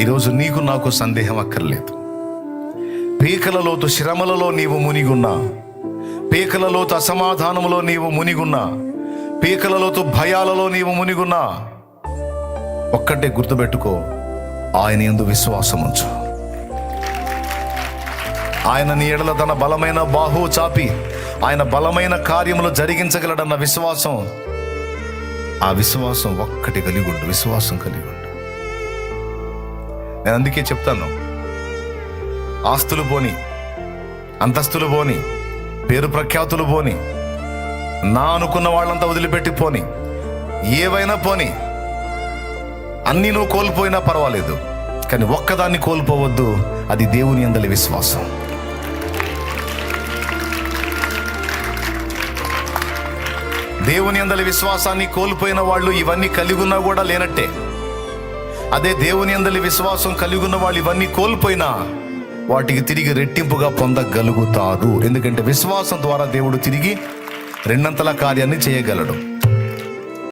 ఈరోజు నీకు నాకు సందేహం అక్కర్లేదు. పీకలలోతు శ్రమలలో నీవు మునిగున్నా. పీకలలోతు అసమాధానములో నీవు మునిగున్నా. పీకలలోతు భయాలలో నీవు మునిగున్నా. ఒక్కటే గుర్తుపెట్టుకో ఆయన ఎందు విశ్వాసం ఉంచు ఆయన నీ ఎడల తన బలమైన బాహు చాపి ఆయన బలమైన కార్యములు జరిగించగలడన్న విశ్వాసం. ఆ విశ్వాసం ఒక్కటి కలిగి ఉండు విశ్వాసం కలిగి ఉండు. నేను అందుకే చెప్తాను. ఆస్తులు పోని అంతస్తులు పోని పేరు ప్రఖ్యాతులు పోని నా అనుకున్న వాళ్ళంతా వదిలిపెట్టి పోని ఏవైనా పోని అన్నీ నువ్వు కోల్పోయినా పర్వాలేదు కానీ ఒక్కదాన్ని కోల్పోవద్దు అది దేవుని అందలి విశ్వాసం. దేవుని అందలి విశ్వాసాన్ని కోల్పోయిన వాళ్ళు ఇవన్నీ కలిగి ఉన్నా కూడా లేనట్టే. అదే దేవుని అందలి విశ్వాసం కలిగి ఉన్న వాళ్ళు ఇవన్నీ కోల్పోయినా వాటికి తిరిగి రెట్టింపుగా పొందగలుగుతారు. ఎందుకంటే విశ్వాసం ద్వారా దేవుడు తిరిగి రెండంతల కార్యాన్ని చేయగలడు.